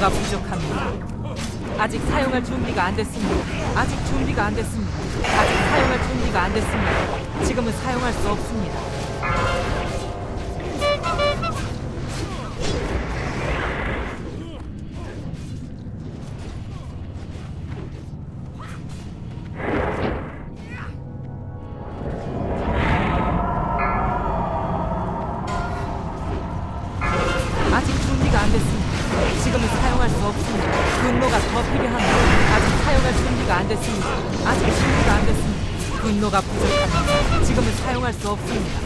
분노가 부족합니다. 아직 사용할 준비가 안 됐습니다. 아직 준비가 안 됐습니다. 아직 사용할 준비가 안 됐습니다. 지금은 사용할 수 없습니다. 사용할 수 없습니다. 분노가 더 필요합니다. 아직 사용할 준비가 안 됐습니다. 아직 준비가 안 됐습니다. 분노가 부족합니다. 지금은 사용할 수 없습니다.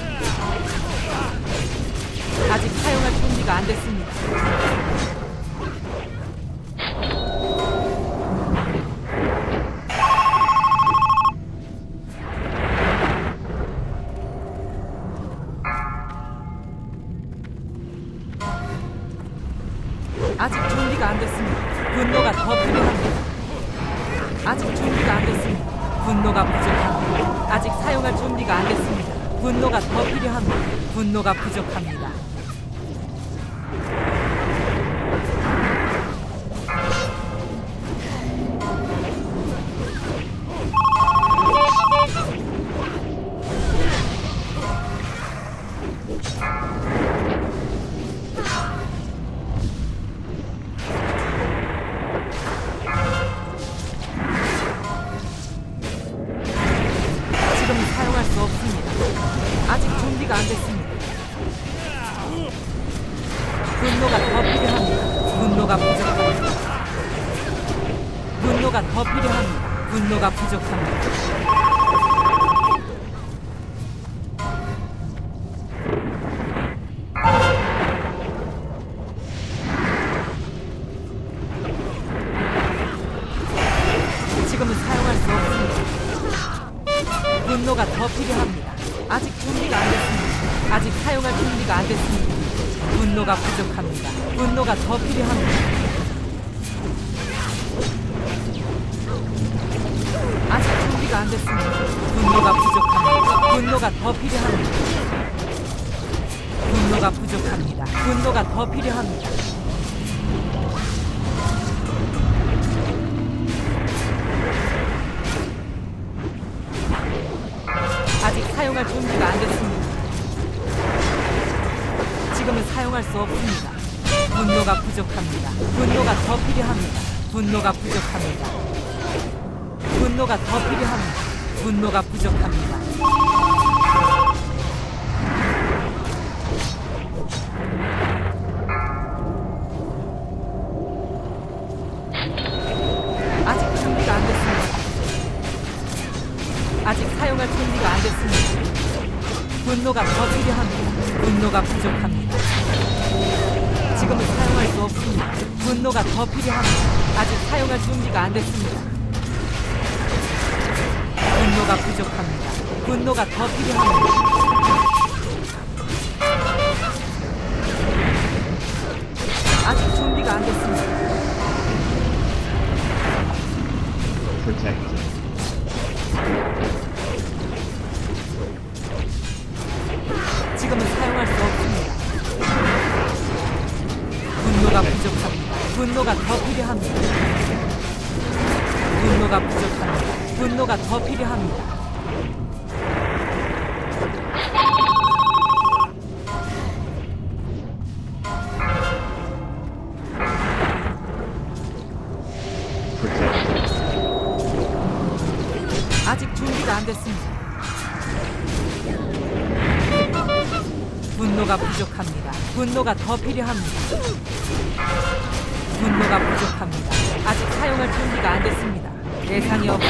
아직 사용할 준비가 안 됐습니다. 아직 준비가 안 됐습니다. 분노가 더 필요합니다. 아직 준비가 안 됐습니다. 분노가 부족합니다. 아직 사용할 준비가 안 됐습니다. 분노가 더 필요합니다. 분노가 부족합니다. 수 없습니다. 아직 준비가 안 됐습니다. 분노가 더 필요합니다. 분노가 부족합니다. 분노가 더 필요합니다. 분노가 부족합니다. 지금은 사용할 수 없습니다. 분노가 더 필요합니다. 아직 준비가 안 됐습니다. 아직 사용할 준비가 안 됐습니다. 분노가 부족합니다. 분노가 더 필요합니다. 아직 준비가 안 됐습니다. 분노가 부족합니다. 분노가 더 필요합니다. 분노가 부족합니다. 분노가 더 필요합니다. 사용할 준비가 안 됐습니다. 지금은 사용할 수 없습니다. 분노가 부족합니다. 분노가 더 필요합니다. 분노가 부족합니다. 분노가 더 필요합니다. 분노가 부족합니다. 아직 사용할 준비가 안 됐습니다. 분노가 더 필요합니다. 분노가 부족합니다. 지금은 사용할 수 없습니다. 분노가 더 필요합니다. 아직 사용할 준비가 안 됐습니다. 분노가 부족합니다. 분노가 더 필요합니다. 아직 준비가 안 됐습니다. 분노가 더 필요합니다. 분노가 부족합니다. 분노가 더 필요합니다. 아직 준비가 안 됐습니다. 분노가 부족합니다. 분노가 더 필요합니다. 분노가 부족합니다. 아직 사용할 준비가 안 됐습니다. 예상이 없고